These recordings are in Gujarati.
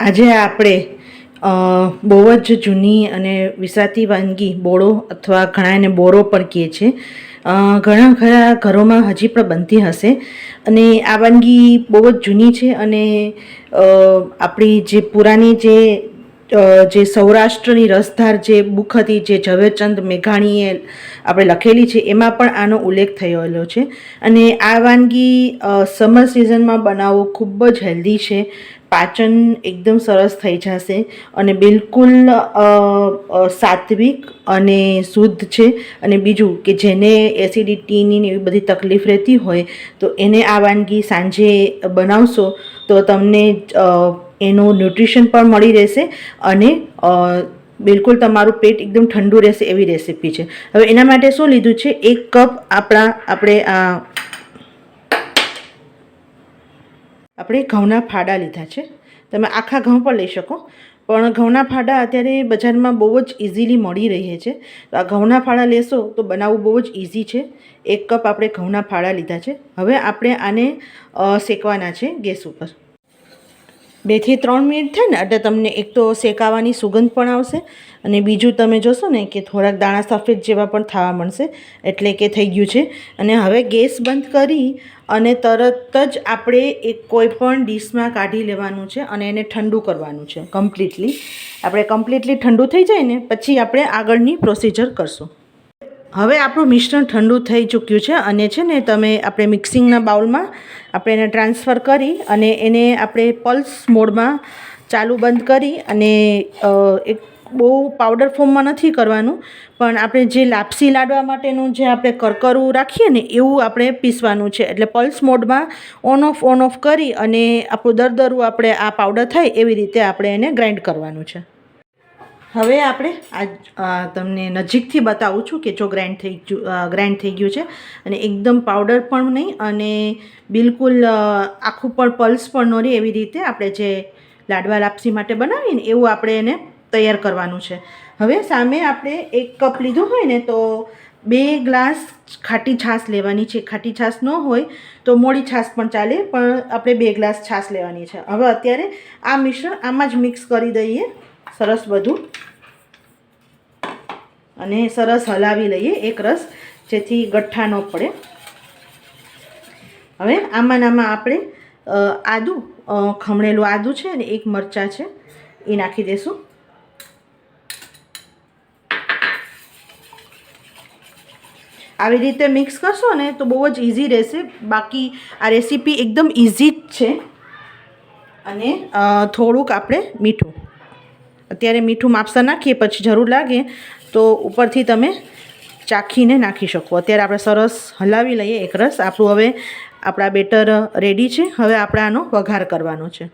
આજે આપણે બહુ જ જૂની અને વિસાતી વાનગી, બોળો અથવા ઘણા એને બોરો પણ કહે છે ઘણા ખરા ઘરોમાં હજી પણ બનતી હશે. અને આ વાનગી બહુ જ જૂની છે અને આપણી જે પુરાની જે જે સૌરાષ્ટ્રની રસધાર જે બુક હતી, જે ઝવેરચંદ મેઘાણીએ આપણે લખેલી છે, એમાં પણ આનો ઉલ્લેખ થયેલો છે. અને આ વાનગી સમર સિઝનમાં બનાવવો ખૂબ જ હેલ્ધી છે. પાચન એકદમ સરસ થઈ જશે અને બિલકુલ સાત્વિક અને શુદ્ધ છે. અને બીજું કે જેને એસિડિટીની એવી બધી તકલીફ રહેતી હોય, તો એને આ વાનગી સાંજે બનાવશો, તો તમને એનું ન્યુટ્રિશન પણ મળી રહેશે અને બિલકુલ તમારું પેટ એકદમ ઠંડુ રહેશે એવી રેસીપી છે. હવે એના માટે શું લીધું છે? એક કપ આપણા, આપણે આ આપણે ઘઉંના ફાડા લીધા છે. તમે આખા ઘઉં પણ લઈ શકો. પણ ઘઉંના ફાડા અત્યારે બજારમાં બહુ જ ઇઝીલી મળી રહે છે. તો આ ઘઉંના ફાડા લેશો તો બનાવવું બહુ જ ઇઝી છે. એક કપ આપણે ઘઉંના ફાડા લીધા છે. હવે આપણે આને શેકવાના છે ગેસ ઉપર. બેથી ત્રણ મિનિટ થાય ને એટલે તમને એક તો શેકાવાની સુગંધ પણ આવશે અને બીજું તમે જોશો ને કે થોડાક દાણા સફેદ જેવા પણ થવા મળશે એટલે કે થઈ ગયું છે. અને હવે ગેસ બંધ કરી અને તરત જ આપણે એક કોઈ પણ ડીશમાં કાઢી લેવાનું છે અને એને ઠંડુ કરવાનું છે. કમ્પ્લીટલી આપણે કમ્પ્લીટલી ઠંડુ થઈ જાય ને પછી આપણે આગળની પ્રોસિજર કરશું. હવે આપણું મિશ્રણ ઠંડુ થઈ ચૂક્યું છે અને છે ને તમે આપણે મિક્સિંગના બાઉલમાં આપણે એને ટ્રાન્સફર કરી અને એને આપણે પલ્સ મોડમાં ચાલુ બંધ કરી અને એક બહુ પાવડર ફોર્મમાં નથી કરવાનું, પણ આપણે જે લાપસી લાડવા માટેનું જે આપણે કરકરું રાખીએ ને એવું આપણે પીસવાનું છે. એટલે પલ્સ મોડમાં ઓન ઓફ ઓન ઓફ કરી અને આપણું દરદરું આપણે આ પાવડર થાય એવી રીતે આપણે એને ગ્રાઇન્ડ કરવાનું છે. હવે આપણે આજ તમને નજીકથી બતાવું છું કે જો ગ્રાઇન્ડ થઈ ગ્રાઇન્ડ થઈ ગયું છે અને એકદમ પાવડર પણ નહીં અને બિલકુલ આખું પણ પલ્સ પણ ન રહે એવી રીતે આપણે જે લાડવા લાપસી માટે બનાવીએ ને એવું આપણે એને તૈયાર કરવાનું છે. હવે સામે આપણે એક કપ લીધું હોય ને તો બે ગ્લાસ ખાટી છાશ લેવાની છે. ખાટી છાશ ન હોય તો મોડી છાશ પણ ચાલે, પણ આપણે બે ગ્લાસ છાશ લેવાની છે. હવે અત્યારે આ મિશ્રણ આમાં જ મિક્સ કરી દઈએ. સરસ બધું. અને સરસ હલાવી લઈએ એક રસ, જેથી ગઠ્ઠા ન પડે. હવે આમાં આમાં આપણે આદું ખમણેલું આદું છે અને એક મરચાં છે, એ નાખી દઈશું આવી રીતે મિક્સ કરશો ને તો બહુ જ ઇઝી રહેશે. બાકી આ રેસીપી એકદમ ઇઝી જ છે. અને થોડુંક આપણે મીઠું. અત્યારે મીઠું માપસા નાખીએ, પછી જરૂર લાગે તો ઉપરથી તમે ચાખીને નાખી શકો. અત્યારે આપણે સરસ હલાવી લઈએ એક રસ. આપણું હવે આપણા બેટર રેડી છે. હવે આપણે આનો વઘાર કરવાનો છે.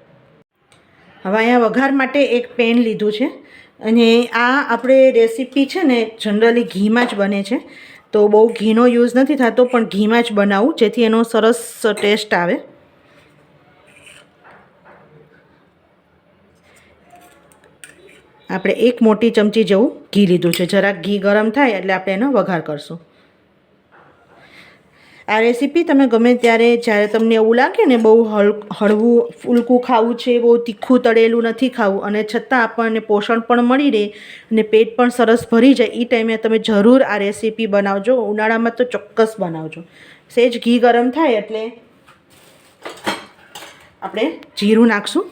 હવે અહીંયા વઘાર માટે એક પેન લીધું છે. અને આ આપણે રેસીપી છે ને, જનરલી ઘીમાં જ બને છે. તો બહુ ઘીનો યુઝ નથી થતો, પણ ઘીમાં જ બનાવું, જેથી એનો સરસ ટેસ્ટ આવે. આપણે એક મોટી ચમચી જેવું ઘી લીધું છે. જરાક ઘી ગરમ થાય એટલે આપણે એનો વઘાર કરશું. આ રેસીપી તમે ગમે ત્યારે, જ્યારે તમને એવું લાગે ને બહુ હળ, હળવું, ફૂલકું ખાવું છે, બહુ તીખું, તળેલું નથી ખાવું, અને છતાં આપણને પોષણ પણ મળી રહે અને પેટ પણ સરસ ભરી જાય એ ટાઈમે તમે જરૂર આ રેસીપી બનાવજો. ઉનાળામાં તો ચોક્કસ બનાવજો. સેજ ઘી ગરમ થાય એટલે આપણે જીરું નાખશું.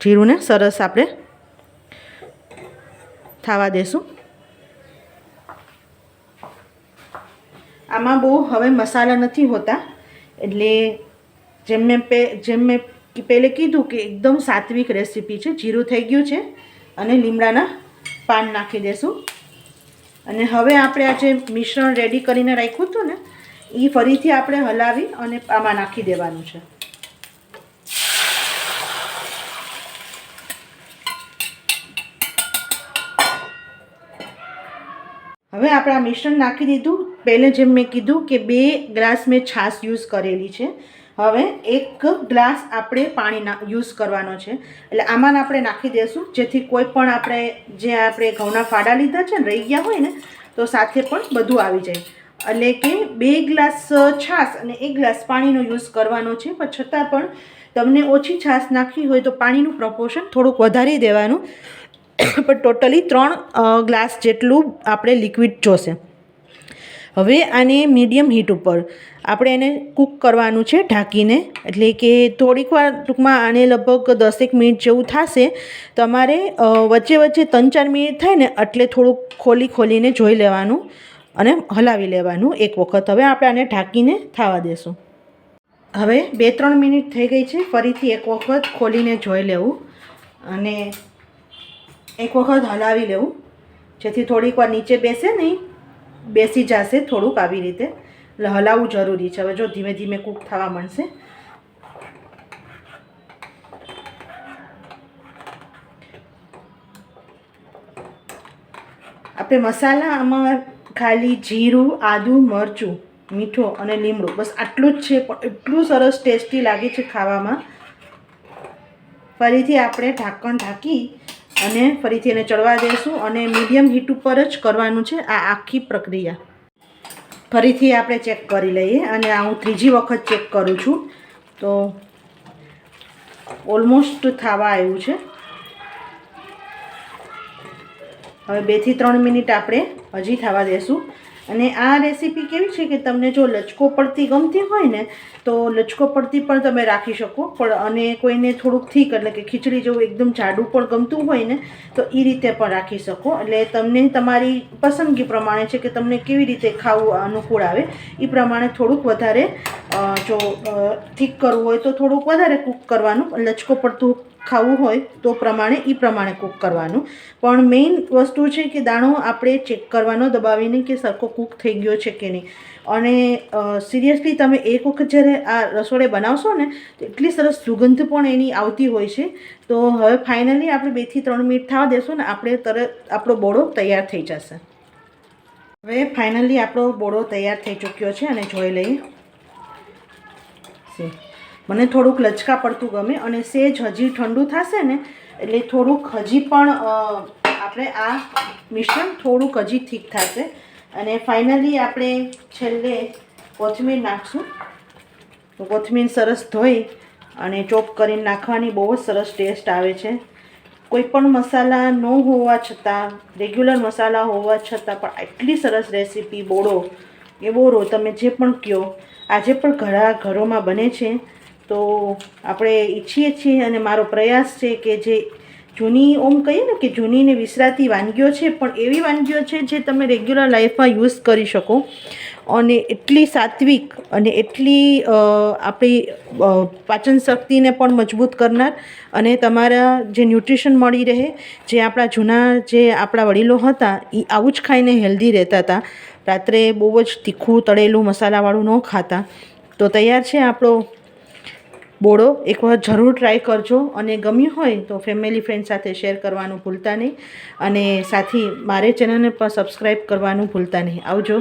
જીરુંને સરસ આપણે થવા દેશું. આમાં બહુ હવે મસાલા નથી હોતા, એટલે જેમ મેં પે, જેમ મેં પહેલે કીધું કે એકદમ સાત્વિક રેસીપી છે, જીરું થઈ ગયું છે અને લીમડાના પાન નાખી દેશું. અને હવે આપણે આ જે મિશ્રણ રેડી કરીને રાખ્યું હતું ને એ ફરીથી આપણે હલાવી અને આમાં નાખી દેવાનું છે. હવે આપણે આ મિશ્રણ નાખી દીધું. પહેલે જેમ મેં કીધું કે બે ગ્લાસ મેં છાશ યુઝ કરેલી છે. હવે એક ગ્લાસ આપણે પાણી યુઝ કરવાનો છે. એટલે આમાં આપણે નાખી દઈશું જેથી કોઈ પણ આપણે, જે આપણે ઘઉંના ફાડા લીધા છે ને, રહી ગયા હોય ને, તો સાથે પણ બધું આવી જાય. એટલે કે બે ગ્લાસ છાશ અને એક ગ્લાસ પાણીનો યુઝ કરવાનો છે. પણ છતાં પણ તમને ઓછી છાશ નાખવી હોય તો પાણીનું પ્રપોર્શન થોડુંક વધારી દેવાનું. પણ ટોટલી ત્રણ ગ્લાસ જેટલું આપણે લિક્વિડ જોશે. હવે આને મીડિયમ હીટ ઉપર આપણે એને કૂક કરવાનું છે ઢાંકીને. એટલે કે થોડીક વાર ટૂંકમાં આને લગભગ દસેક મિનિટ જેવું થશે. તમારે વચ્ચે વચ્ચે ત્રણ ચાર મિનિટ થાય ને એટલે થોડુંક ખોલી ખોલીને જોઈ લેવાનું અને હલાવી લેવાનું એક વખત. હવે આપણે આને ઢાંકીને થવા દેશું. હવે બે ત્રણ મિનિટ થઈ ગઈ છે. ફરીથી એક વખત ખોલીને જોઈ લેવું. અને એક વખત હલાવી લેવું. જેથી થોડીક વાર નીચે બેસે નહીં, બેસી જશે થોડુંક આવી રીતે. એટલે હલાવવું જરૂરી છે. હવે જો ધીમે ધીમે કૂક થવા મળશે આપણે મસાલા આમાં ખાલી જીરું, આદું, મરચું, મીઠું અને લીમડું, બસ આટલું જ છે. પણ એટલું સરસ ટેસ્ટી લાગે છે ખાવામાં. ફરીથી આપણે ઢાંકણ ઢાંકી અને ફરીથી એને ચડવા દઈશું અને મીડિયમ હીટ ઉપર જ કરવાનું છે આ આખી પ્રક્રિયા. ફરીથી આપણે ચેક કરી લઈએ અને આ હું ત્રીજી વખત ચેક કરું છું. તો ઓલમોસ્ટ થવા આવ્યું છે. હવે બેથી ત્રણ મિનિટ આપણે હજી થવા દેશું. અને આ રેસીપી કેવી છે કે તમને જો લચકો પડતી ગમતી હોય ને, તો લચકો પડતી પણ તમે રાખી શકો. પણ અને કોઈને થોડુંક થીક એટલે કે ખીચડી જેવું એકદમ જાડું પણ ગમતું હોય ને, તો એ રીતે પણ રાખી શકો. એટલે તમને તમારી પસંદગી પ્રમાણે છે કે તમને કેવી રીતે ખાવું અનુકૂળ આવે એ પ્રમાણે થોડુંક વધારે જો થીક કરવું હોય તો થોડુંક વધારે કૂક કરવાનું. લચકો પડતું ખાવું હોય તો પ્રમાણે એ પ્રમાણે કૂક કરવાનું. પણ મેઇન વસ્તુ છે કે દાણો આપણે ચેક કરવાનો, દબાવીને કે સરખો કૂક થઈ ગયો છે કે નહીં. અને સિરિયસલી તમે એક વખત જ્યારે આ રસોડે બનાવશો ને, તો એટલી સરસ સુગંધ પણ એની આવતી હોય છે. તો હવે ફાઇનલી આપણે બેથી ત્રણ મિનિટ થવા દેશું ને, આપણે તરત આપણો બોળો તૈયાર થઈ જશે. હવે ફાઇનલી આપણો બોળો તૈયાર થઈ ચૂક્યો છે અને જોઈ લઈએ. મને થોડુંક લચકા પડતું ગમે અને સેજ હજી ઠંડુ થશે ને, એટલે થોડુંક હજી પણ આપણે આ મિશ્રણ થોડુંક હજી ઠીક થશે. અને ફાઇનલી આપણે છેલ્લે કોથમીર નાખશું. કોથમીર સરસ ધોઈ અને ચોપ કરીને નાખવાની બહુ જ સરસ ટેસ્ટ આવે છે. કોઈ પણ મસાલા ન હોવા છતાં, રેગ્યુલર મસાલા હોવા છતાં પણ આટલી સરસ રેસીપી બોળો, એ બોરો તમે જે પણ કહો આજે પણ ઘણા ઘરોમાં બને છે. તો આપણે ઈચ્છીએ છીએ અને મારો પ્રયાસ છે કે જે જૂની ઓમ કહીએ ને કે જૂની ને વિસરાતી વાનગીઓ છે, પણ એવી વાનગીઓ છે જે તમે રેગ્યુલર લાઈફમાં યુઝ કરી શકો. અને એટલી સાત્વિક અને એટલી આપણી પાચન શક્તિને પણ મજબૂત કરનાર અને તમારા જે ન્યુટ્રિશન મળી રહે, જે આપણા જૂના જે આપણા વડીલો હતા એ આવું જ ખાઈને હેલ્ધી રહેતા હતા. રાત્રે બહુ જ તીખું તળેલું મસાલાવાળું ન ખાતા. તો તૈયાર છે આપણો બોળો એકવાર જરૂર ટ્રાય કરજો અને ગમ્યું હોય તો ફેમિલી ફ્રેન્ડ સાથે શેર કરવાનું ભૂલતા નહીં અને સાથી, મારે ચેનલને પણ સબસ્ક્રાઈબ કરવાનું ભૂલતા નહીં. આવજો.